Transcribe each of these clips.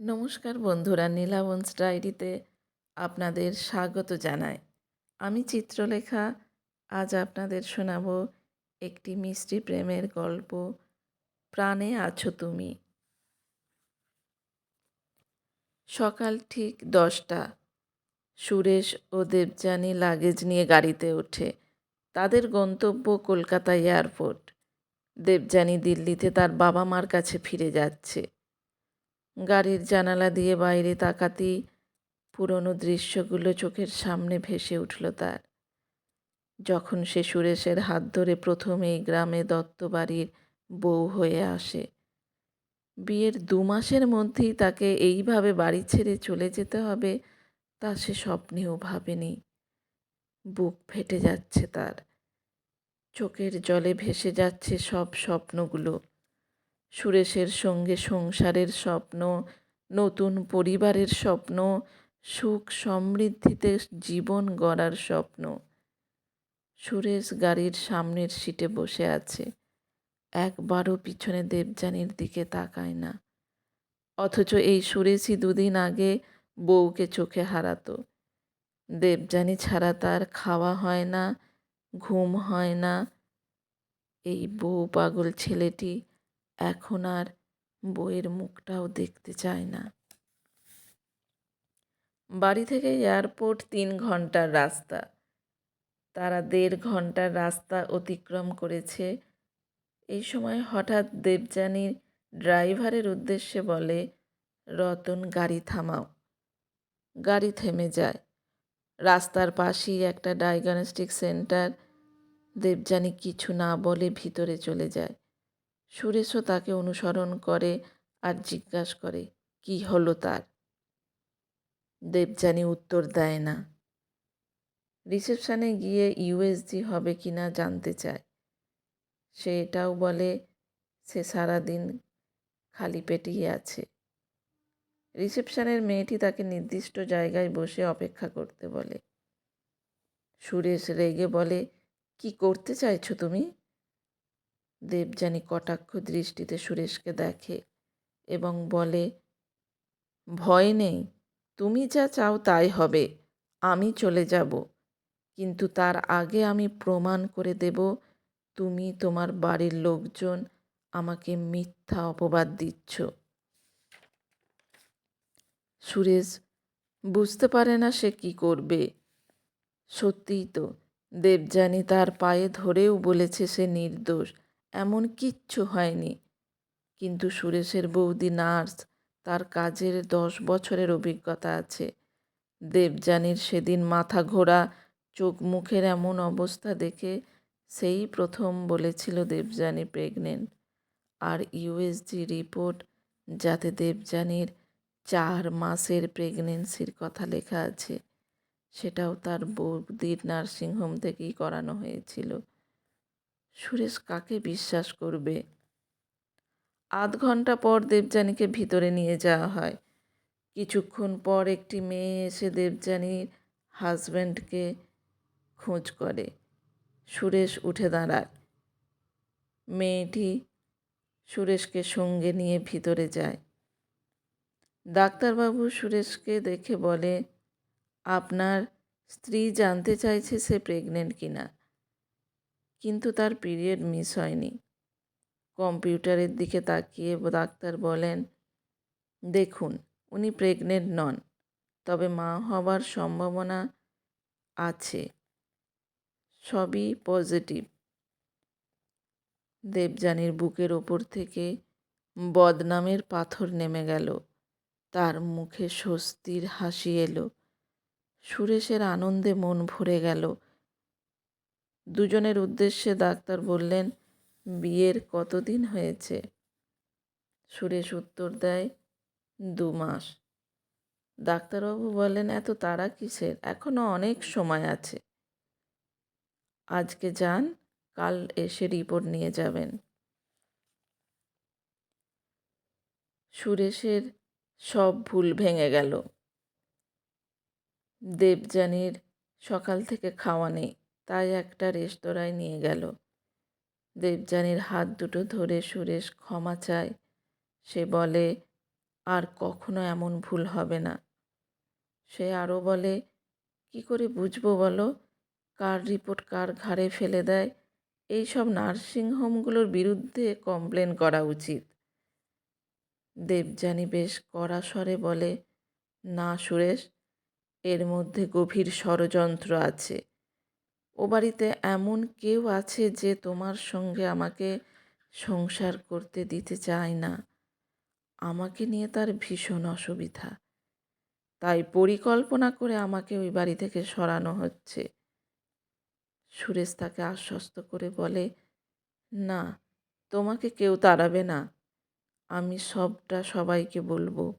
নমস্কার বন্ধুরা নীলাবন্স ডায়েরিতে আপনাদের স্বাগত জানাই। আমি চিত্রলেখা, আজ আপনাদের শোনাব একটি মিষ্টি প্রেমের গল্প, প্রাণে আছো তুমি। সকাল ঠিক দশটা, সুরেশ ও দেবযানী লাগেজ নিয়ে গাড়িতে ওঠে। তাদের গন্তব্য কলকাতা এয়ারপোর্ট। দেবযানী দিল্লিতে তার বাবা মার কাছে ফিরে যাচ্ছে। গাড়ির জানালা দিয়ে বাইরে তাকাতেই পুরনো দৃশ্যগুলো চোখের সামনে ভেসে উঠল তার। যখন সে সুরেশের হাত ধরে প্রথম এই গ্রামে দত্ত বাড়ির বউ হয়ে আসে, বিয়ের দু মাসের মধ্যেই তাকে এইভাবে বাড়ি ছেড়ে চলে যেতে হবে তা সে স্বপ্নেও ভাবেনি। বুক ফেটে যাচ্ছে তার। চোখের জলে ভেসে যাচ্ছে সব স্বপ্নগুলো। সুরেশের সঙ্গে সংসারের স্বপ্ন, নতুন পরিবারের স্বপ্ন, সুখ সমৃদ্ধিতে জীবন গড়ার স্বপ্ন। সুরেশ গাড়ির সামনের সিটে বসে আছে। একবারও পিছনে দেবযানীর দিকে তাকায় না। অথচ এই সুরেশই দুদিন আগে বউকে চোখে হারাতো। দেবযানী ছাড়া তার খাওয়া হয় না, ঘুম হয় না। এই বউ পাগল ছেলেটি এখন আর বইয়ের মুখটাও দেখতে চায় না। বাড়ি থেকে এয়ারপোর্ট তিন ঘণ্টার রাস্তা। তারা দেড় ঘণ্টার রাস্তা অতিক্রম করেছে। এই সময় হঠাৎ দেবযানীর ড্রাইভারের উদ্দেশ্যে বলে, রতন, গাড়ি থামাও। গাড়ি থেমে যায়। রাস্তার পাশেই একটা ডায়াগনস্টিক সেন্টার। দেবযানী কিছু না বলে ভিতরে চলে যায়। সুরেশও তাকে অনুসরণ করে আর জিজ্ঞাসা করে, কি হলো তার? দেবযানী উত্তর দেয় না। রিসেপশানে গিয়ে ইউএসজি হবে কি না জানতে চায়। সে এটাও বলে, সে সারাদিন খালি পেটেই আছে। রিসেপশনের মেয়েটি তাকে নির্দিষ্ট জায়গায় বসে অপেক্ষা করতে বলে। সুরেশ রেগে বলে, কি করতে চাইছো তুমি? দেবযানী কটাক্ষ দৃষ্টিতে সুরেশকে দেখে এবং বলে, ভয় নেই, তুমি যা চাও তাই হবে, আমি চলে যাব। কিন্তু তার আগে আমি প্রমাণ করে দেব, তুমি তোমার বাড়ির লোকজন আমাকে মিথ্যা অপবাদ দিচ্ছ সুরেশ বুঝতে পারে না সে কি করবে। সত্যিই তো, দেবযানী তার পায়ে ধরেও বলেছে সে নির্দোষ। এমন কিচ্ছু হয়নি। কিন্তু সুরেশের বৌদি নার্স, তার কাজের দশ বছরের অভিজ্ঞতা আছে। দেবযানীর সেদিন মাথা ঘোরা, চোখ মুখের এমন অবস্থা দেখে সেই প্রথম বলেছিল দেবযানী প্রেগনেন্ট। আর ইউএসজি রিপোর্ট, যাতে দেবযানীর চার মাসের প্রেগনেন্সির কথা লেখা আছে, সেটাও তার বৌদির নার্সিংহোম থেকেই করানো হয়েছিল। সুরেশ কাকে বিশ্বাস করবে? আধ ঘণ্টা পর দেবযানীকে ভিতরে নিয়ে যাওয়া হয়। কিছুক্ষণ পর একটি মেয়ে এসে দেবযানীর হাজব্যান্ডকে খোঁজ করে। সুরেশ উঠে দাঁড়ায়। মেয়েটি সুরেশকে সঙ্গে নিয়ে ভিতরে যায়। ডাক্তারবাবু সুরেশকে দেখে বলে, আপনার স্ত্রী জানতে চাইছে সে প্রেগনেন্ট কিনা? কিন্তু তার পিরিয়ড মিস হয়নি। কম্পিউটারের দিকে তাকিয়ে ডাক্তার বলেন, দেখুন, উনি প্রেগনেন্ট নন, তবে মা হবার সম্ভাবনা আছে। সবই পজিটিভ। দেবযানীর বুকের ওপর থেকে বদনামের পাথর নেমে গেল। তার মুখে স্বস্তির হাসি এলো। সুরেশের আনন্দে মন ভরে গেল। দুজনের উদ্দেশ্যে ডাক্তার বললেন, বিয়ের কতদিন হয়েছে? সুরেশ উত্তর দেয়, দু মাস। ডাক্তারবাবু বলেন এত তাড়া কিসের? এখনও অনেক সময় আছে। আজকে যান, কাল এসে রিপোর্ট নিয়ে যাবেন। সুরেশের সব ভুল ভেঙে গেল। দেবযানীর সকাল থেকে খাওয়া নেই। তাই একটা রেস্তোরাঁয় নিয়ে গেল। দেবযানীর হাত দুটো ধরে সুরেশ ক্ষমা চায়। সে বলে, আর কখনো এমন ভুল হবে না। সে আরও বলে, কি করে বুঝব বলো? কার রিপোর্ট কার ঘাড়ে ফেলে দেয়? এই সব নার্সিংহোমগুলোর বিরুদ্ধে কমপ্লেন করা উচিত। দেবযানী বেশ কড়া স্বরে বলে, না সুরেশ, এর মধ্যে গভীর ষড়যন্ত্র আছে। ও বাড়িতে এমন কেউ আছে যে তোমার সঙ্গে আমাকে সংসার করতে দিতে চায় না। আমাকে নিয়ে তার ভীষণ অসুবিধা। তাই পরিকল্পনা করে আমাকে ওই বাড়ি থেকে সরানো হচ্ছে। সুরেশ তাকে আশ্বস্ত করে বলে, না, তোমাকে কেউ তাড়াবে না। আমি সবটা সবাইকে বলব।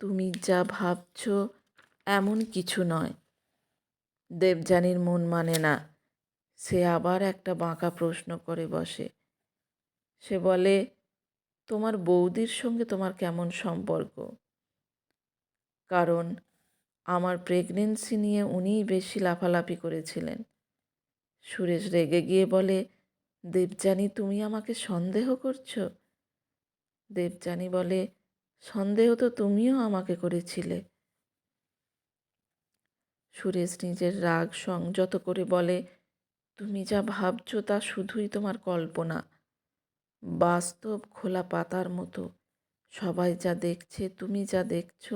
তুমি যা ভাবছ এমন কিছু নয়। দেবযানীর মন মানে না। সে আবার একটা বাঁকা প্রশ্ন করে বসে। সে বলে, তোমার বৌদির সঙ্গে তোমার কেমন সম্পর্ক? কারণ আমার প্রেগনেন্সি নিয়ে উনিই বেশি লাফালাফি করেছিলেন। সুরেশ রেগে গিয়ে বলে, দেবযানী, তুমি আমাকে সন্দেহ করছ? দেবযানী বলে, সন্দেহ তো তুমিও আমাকে করেছিলে। সুরেশ নিজের রাগ সংযত করে বলে, তুমি যা ভাবছ তা শুধুই তোমার কল্পনা। বাস্তব খোলা পাতার মতো। সবাই যা দেখছে, তুমি যা দেখছ,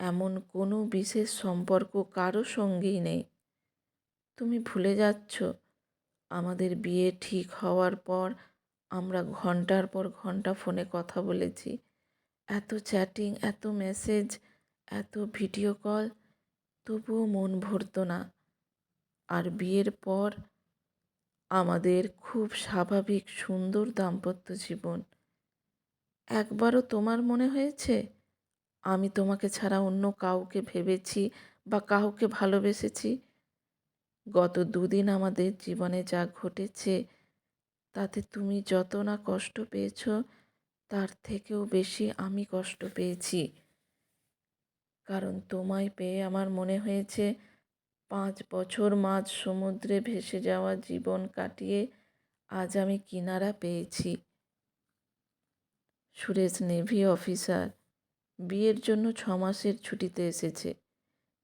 এমন কোনো বিশেষ সম্পর্ক কারও সঙ্গেই নেই। তুমি ভুলে যাচ্ছ। আমাদের বিয়ে ঠিক হওয়ার পর আমরা ঘণ্টার পর ঘণ্টা ফোনে কথা বলেছি। এত চ্যাটিং, এত মেসেজ, এত ভিডিও কল তবুও মন ভরতো না। আর বিয়ের পর আমাদের খুব স্বাভাবিক সুন্দর দাম্পত্য জীবন। একবারও তোমার মনে হয়েছে? আমি তোমাকে ছাড়া অন্য কাউকে ভেবেছি বা কাউকে ভালোবেসেছি? গত দুদিন আমাদের জীবনে যা ঘটেছে, তাতে তুমি যত না কষ্ট পেয়েছ, তার থেকেও বেশি আমি কষ্ট পেয়েছি। কারণ তোমায় পেয়ে আমার মনে হয়েছে, পাঁচ বছর মাঝ সমুদ্রে ভেসে যাওয়া জীবন কাটিয়ে আজ আমি কিনারা পেয়েছি। সুরেশ নেভি অফিসার, বিয়ের জন্য ছ মাসের ছুটিতে এসেছে।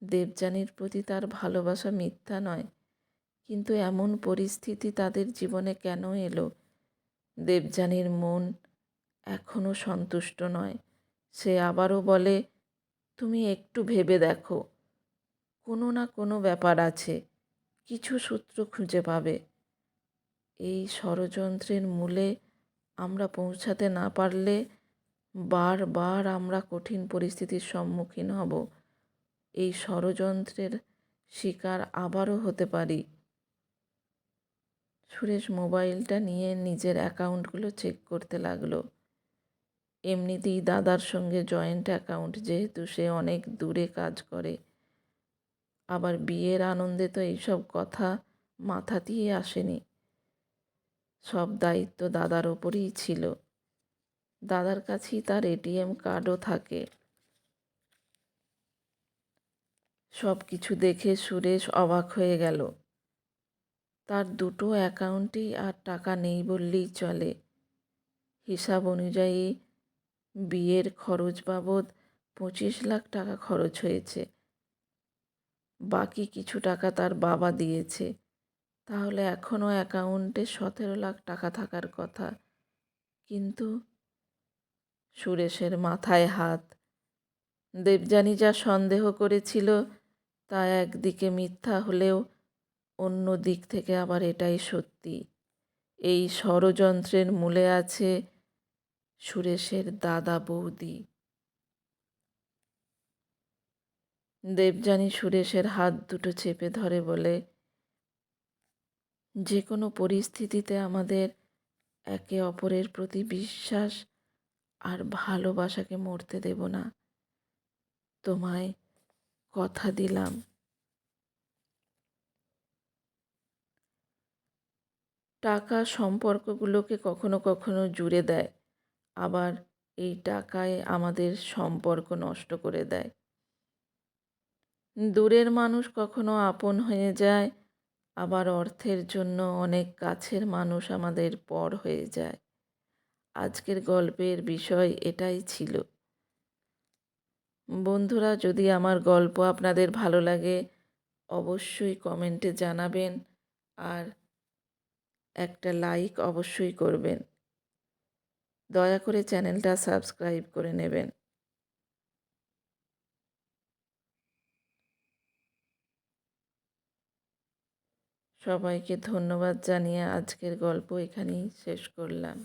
দেবযানীর প্রতি তার ভালোবাসা মিথ্যা নয়, কিন্তু এমন পরিস্থিতি তাদের জীবনে কেন এলো? দেবযানীর মন এখনও সন্তুষ্ট নয়। সে আবারও বলে তুমি একটু ভেবে দেখো। কোনো না কোনো ব্যাপার আছে, কিছু সূত্র খুঁজে পাবে। এই ষড়যন্ত্রের মূলে আমরা পৌঁছাতে না পারলে বারবার আমরা কঠিন পরিস্থিতির সম্মুখীন হব। এই ষড়যন্ত্রের শিকার আবারও হতে পারি। সুরেশ মোবাইলটা নিয়ে নিজের অ্যাকাউন্টগুলো চেক করতে লাগল। এমনিতেই দাদার সঙ্গে জয়েন্ট অ্যাকাউন্ট যেহেতু সে অনেক দূরে কাজ করে। আবার বিয়ের আনন্দে তো এইসব কথা মাথাতেই আসেনি। সব দায়িত্ব দাদার ওপরেই ছিল। দাদার কাছেই তার এটিএম কার্ডও থাকে। সব কিছু দেখে সুরেশ অবাক হয়ে গেল। তার দুটো অ্যাকাউন্টেই আর টাকা নেই বললেই চলে। হিসাব অনুযায়ী বিয়ের খরচ বাবদ পঁচিশ লাখ টাকা খরচ হয়েছে। বাকি কিছু টাকা তার বাবা দিয়েছে। তাহলে এখনও অ্যাকাউন্টে সতেরো লাখ টাকা থাকার কথা। কিন্তু সুরেশের মাথায় হাত। দেবযানী যা সন্দেহ করেছিল তা একদিকে মিথ্যা হলেও অন্য দিক থেকে আবার এটাই সত্যি। এই ষড়যন্ত্রের মূলে আছে সুরেশের দাদা বৌদি। দেবযানী সুরেশের হাত দুটো চেপে ধরে বলে যে কোনো পরিস্থিতিতে আমাদের একে অপরের প্রতি বিশ্বাস আর ভালোবাসাকে মরতে দেব না। তোমায় কথা দিলাম। টাকা সম্পর্কগুলোকে কখনো কখনো জুড়ে দেয়। আবার এই টাকায় আমাদের সম্পর্ক নষ্ট করে দেয়। দূরের মানুষ কখনো আপন হয়ে যায়, আবার অর্থের জন্য অনেক কাছের মানুষ আমাদের পর হয়ে যায়। আজকের গল্পের বিষয় এটাই ছিল। বন্ধুরা, যদি আমার গল্প আপনাদের ভালো লাগে, অবশ্যই কমেন্টে জানাবেন আর একটা লাইক অবশ্যই করবেন। দয়া করে চ্যানেলটা সাবস্ক্রাইব করে নেবেন। সবাইকে ধন্যবাদ জানিয়ে আজকের গল্প এখানেই শেষ করলাম।